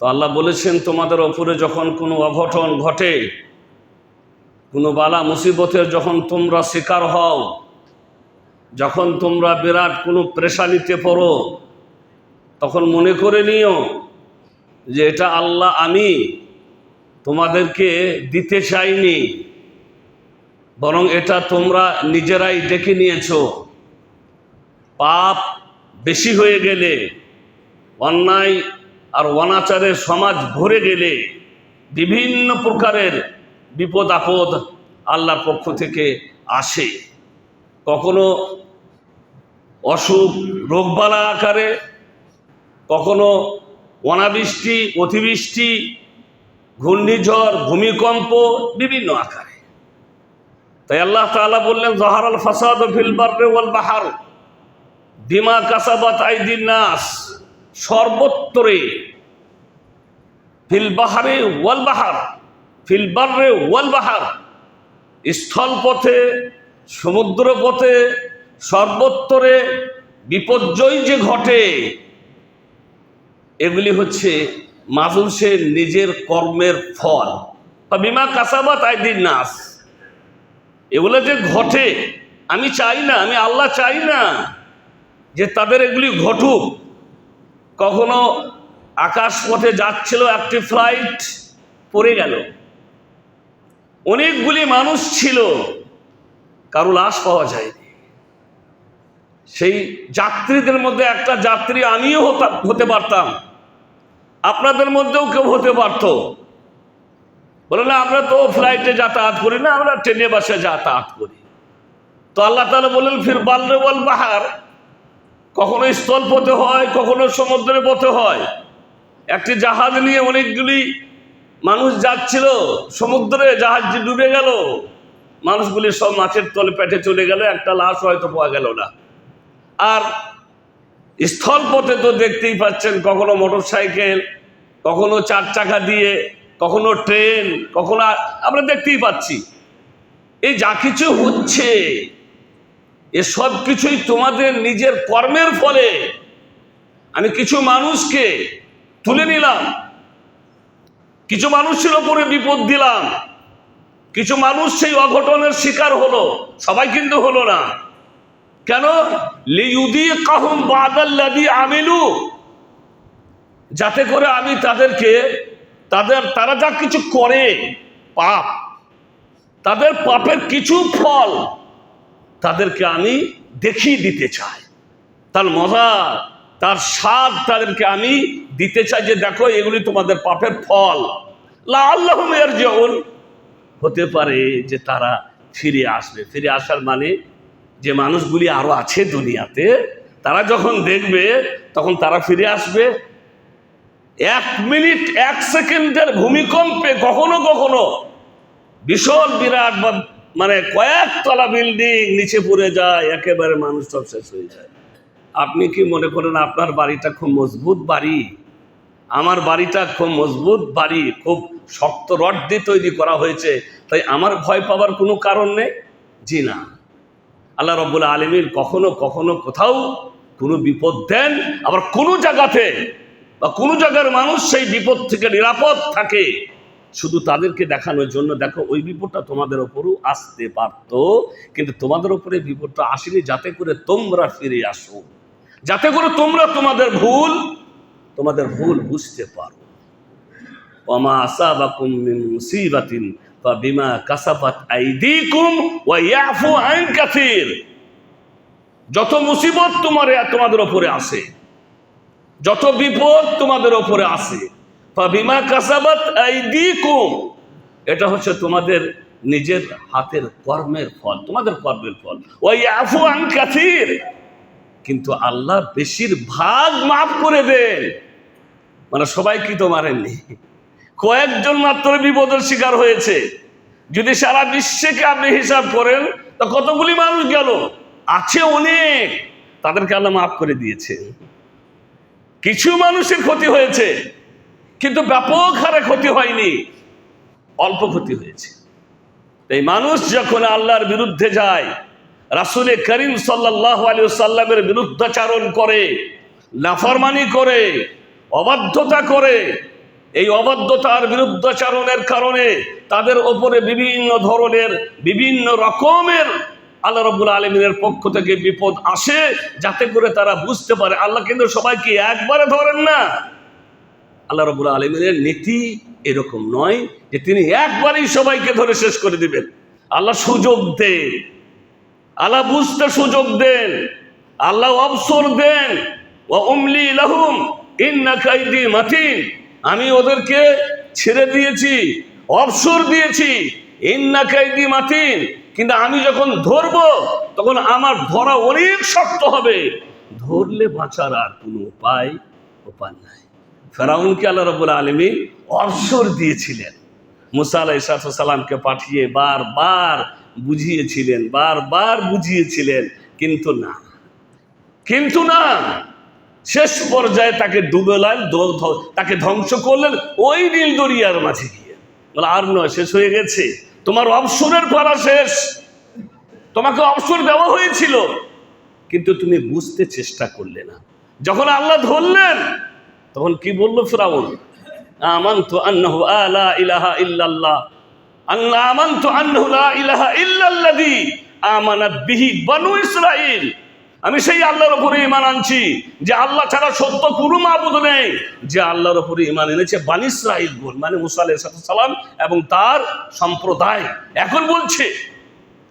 তো আল্লাহ বলেছেন, তোমাদের ওপরে যখন কোনো অঘটন ঘটে, কোনো বালা মুসিবতের যখন তোমরা শিকার হও, যখন তোমরা বিরাট কোনো প্রেশানিতে পড়ো, তখন মনে করে নিও যে এটা আল্লাহ আমি তোমাদেরকে দিতে চাইনি, বরং এটা তোমরা নিজেরাই ডেকে নিয়েছো। পাপ বেশি হয়ে গেলে, অন্যায় আর অনাচারের সমাজ ভরে গেলে বিভিন্ন প্রকারের বিপদ আপদ আল্লাহর পক্ষ থেকে আসে। কখনো অসুখ, রোগবালা আকারে, কখনো অনাবৃষ্টি, অতিবৃষ্টি, ঘূর্ণিঝড়, ভূমিকম্প, বিভিন্ন আকারে। তাই আল্লাহ তাআলা বললেন, জহারাল ফাসাদ ফিল ওয়াল বাহার দিমা কাসাবাত আইদিন নাস। সর্বত্রে। ফিল বাহারে ওয়াল বাহার, ফিল বাররে ওয়াল বাহার। স্থল পথে সমুদ্র পথে সর্বত্রে বিপর্যয় যে ঘটে, এগুলি হচ্ছে মানুষের নিজের কর্মের ফল। বা বিমা কাসাবাত আইদিন নাস। এগুলো যে ঘটে, আমি চাই না, আমি আল্লাহ চাই না যে তাদের এগুলি ঘটুক। কখনো আকাশ পথে যাচ্ছিল একটি ফ্লাইট পড়ে গেল। অনেকগুলি মানুষ ছিল, কারও লাশ পাওয়া যায়নি। সেই যাত্রীদের মধ্যে একটা যাত্রী আমিও হতে পারতাম। আপনাদের মধ্যেও কেউ হতে পারত। বলে, না, আমরা তো ফ্লাইটে যাতায়াত করি না, আমরা ট্রেনে, বাসে যাতায়াত করি। তো আল্লাহ তালা বললেন ফির বাল্লে বল বাহার। কখনো স্থল পথে হয়, কখনো সমুদ্রের পথে হয়। একটি জাহাজ নিয়ে অনেকগুলি মানুষ যাচ্ছিল, সমুদ্রে জাহাজটি ডুবে গেল। মানুষগুলি সব মাছের তলে পেটে চলে গেল, একটা লাশ হয়তো পাওয়া গেল না। আর স্থল পথে তো দেখতেই পাচ্ছেন, কখনো মোটর সাইকেল কখনো চার চাকা দিয়ে, কখনো ট্রেন, কখনো আমরা দেখতেই পাচ্ছি। এই যা কিছু হচ্ছে এ সব কিছুই তোমাদের নিজের কর্মের ফলে। আমি কিছু মানুষকে তুলে নিলাম। কিছু মানুষের ওপরে বিপদ দিলাম। কিছু মানুষ সেই অঘটনের শিকার হলো। সবাই কিন্তু হলো না। কেন? আমিলু। যাতে করে আমি তাদেরকে, তাদের, তারা যা কিছু করে, পাপ, তাদের পাপের কিছু ফল তাদেরকে আমি দেখিয়ে দিতে চাই। তার মজা, তার স্বাদ তাদেরকে আমি দিতে চাই যে, দেখো, এগুলি তোমাদের পাপের ফল। লা যেমন হতে পারে যে, তারা ফিরে আসবে। ফিরে আসার মানে যে, মানুষগুলি আরও আছে দুনিয়াতে, তারা যখন দেখবে, তখন তারা ফিরে আসবে। এক মিনিট, এক সেকেন্ডের ভূমিকম্পে কখনো কখনো বিশাল বিরাট বা মানে কয়েকতলা বিল্ডিং নিচে পড়ে যায়, একেবারে মানুষ সব শেষ হয়ে যায়। আপনি কি মনে করেন আপনার বাড়িটা খুব মজবুত বাড়ি? আমার বাড়িটা খুব মজবুত বাড়ি, খুব শক্ত রড দিয়ে তৈরি করা হয়েছে, তাই আমার ভয় পাওয়ার কোনো কারণ নেই? জি না। আল্লাহ রব্বুল আলমীর কখনো কখনো কোথাও কোনো বিপদ দেন, আবার কোনো জায়গাতে বা কোনো জায়গার মানুষ সেই বিপদ থেকে নিরাপদ থাকে। শুধু তাদেরকে দেখানোর জন্য, দেখো ওই বিপদটা তোমাদের ওপরও আসতে পারত, কিন্তু তোমাদের ওপরে বিপদটা আসেনি যাতে করে তোমরা ফিরে আসো। যাতে করে তোমরা তোমাদের ভুল তোমাদের ভুল বুঝতে পারো। ওমা আসাবাকুম মিন মুসিবাতিন আইদিকুম ওয়া ইয়াফু আন কাসীর। যত মুসিবত তোমার তোমাদের ওপরে আসে, যত বিপদ তোমাদের ওপরে আসে ফাবিমা কাসাবাত এটা হচ্ছে তোমাদের নিজের হাতের কর্মের ফল, তোমাদের কর্মের ফল। ওই ইয়াফু আন কাসীর। কিন্তু আল্লাহ বেশিরভাগ মাফ করে দেন। মানে সবাই কি তো মারেননি কয়েকজন মাত্র বিপদের শিকার হয়েছে। যদি সারা বিশ্বকে আপনি হিসাব করেন, তা কতগুলি মানুষ গেল? আছে অনেক। তাদেরকে আল্লাহ মাফ করে দিয়েছে। কিছু মানুষের ক্ষতি হয়েছে। কিন্তু ব্যাপক হারে ক্ষতি হয়নি। অল্প ক্ষতি হয়েছে। এই মানুষ যখন আল্লাহর বিরুদ্ধে যায়, রাসুলে করিম সাল্লাহ আলী সাল্লামের বিরুদ্ধাচারণ করে, নাফরমানি করে, অবাধ্যতা করে, এই অবাধ্যতার বিরুদ্ধাচারণের কারণে তাদের ওপরে বিভিন্ন ধরনের, বিভিন্ন রকমের আল্লাহ রবুল আলমিনের পক্ষ থেকে বিপদ আসে, যাতে করে তারা বুঝতে পারে, আল্লাহ কিন্তু সবাইকে একবারে ধরেন না। আল্লাহ রবুল আলমিনের নীতি এরকম নয় যে তিনি একবারেই সবাইকে ধরে শেষ করে দিবেন। আল্লাহ সুযোগ দেন। আল্লাহ বুঝতে সুযোগ দেন। আল্লাহ অবসর দেন। ও উমলি লাহুম, ইন্না কাইদি মাতিন। আমি ওদেরকে ছেড়ে দিয়েছি, অবসর দিয়েছি, ইন্না কাইদি মাতিন। কিন্তু আমি যখন ধরবো, তখন আমার ধরা অনেক শক্ত হবে। ধরলে বাঁচার আর কোনো উপায় উপায় নাই। ফেরাউনকে আল্লাহ রবুল আলমী অবসর দিয়েছিলেন। মুসা আলাহ সালামকে পাঠিয়ে বারবার বুঝিয়েছিলেন বারবার বুঝিয়েছিলেন, কিন্তু না। কিন্তু না। শেষ পর্যায়ে তাকে ডুবেলেন তাকে ধ্বংস করলেন ওই নীল দরিয়ার মাঝে গিয়ে। বলে, আর নয়, শেষ হয়ে গেছে। তোমার অবসরের করা শেষ। তোমাকে অবসর দেওয়া হয়েছিল। কিন্তু তুমি বুঝতে চেষ্টা করলে না। যখন আল্লাহ ধরলেন তখন কি বলল ফেরাউন? আমান্তু আন্নাহু আলা ইলাহা ইল্লাল্লাহ। আল্লাহ আমান্তু আন্নাহু লা ইলাহা ইল্লাল্লাযী আমানাত বিহি বনু ইসরাঈল। আমি সেই আল্লাহর উপরে ইমান আনছি, যে আল্লাহ ছাড়া সত্য কোনো মাবুদ নেই। যে আল্লাহর উপরে ইমান এনেছে বানি ইসরাঈল বল মানে মুসা সালাম এবং তার সম্প্রদায়। এখন বলছে।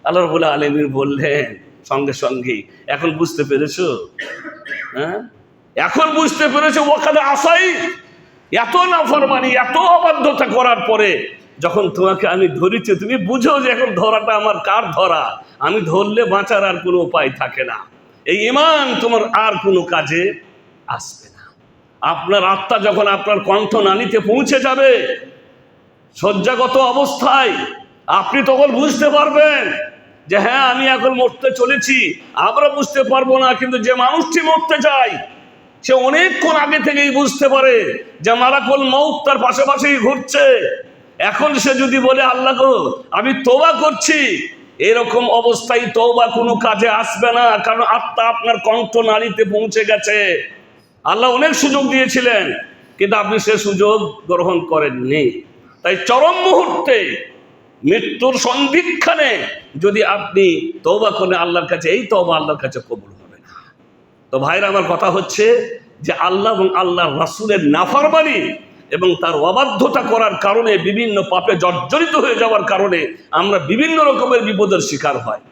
আল্লাহ রবুল্লা আলমীর বললেন, সঙ্গে সঙ্গে এখন বুঝতে পেরেছ? হ্যাঁ? এখন বুঝতে পেরেছ ওখানে আসাই, এত নাফরমানি, এত অবাধ্যতা করার পরে যখন তোমাকে আমি ধরেছি, তুমি বুঝো যে এখন ধরাটা আমার কার ধরা? আমি ধরলে বাঁচার আর কোনো উপায় থাকে না। এই ইমান তোমার আর কোনো কাজে আসবে না। আপনার আত্মা যখন আপনার কণ্ঠ নানিতে পৌঁছে যাবে, শয্যাগত অবস্থায়, আপনি তখন বুঝতে পারবেন যে হ্যাঁ আমি এখন মরতে চলেছি, আমরা বুঝতে পারব না, কিন্তু যে মানুষটি মরতে চায় সে অনেকক্ষণ আগে থেকেই বুঝতে পারে যে মারাকল মৌত তার পাশাপাশি ঘুরছে। এখন সে যদি বলে, আল্লাহ আমি তোবা করছি। এরকম অবস্থায় তোবা কোনো কাজে আসবে না, কারণ আত্মা আপনার কণ্ঠ নারীতে পৌঁছে গেছে। আল্লাহ অনেক সুযোগ দিয়েছিলেন, কিন্তু আপনি সে সুযোগ গ্রহণ করেননি। তাই চরম মুহূর্তে, মৃত্যুর সন্ধিক্ষণে যদি আপনি তৌবা করেন, আল্লাহর কাছে, এই তৌবা আল্লাহর কাছে কবুল। তো ভাইরা, আমার কথা হচ্ছে যে আল্লাহ এবং আল্লাহর রাসুলের বাড়ি এবং তার অবাধ্যতা করার কারণে বিভিন্ন পাপে জর্জরিত হয়ে যাওয়ার কারণে আমরা বিভিন্ন রকমের বিপদের শিকার হয়।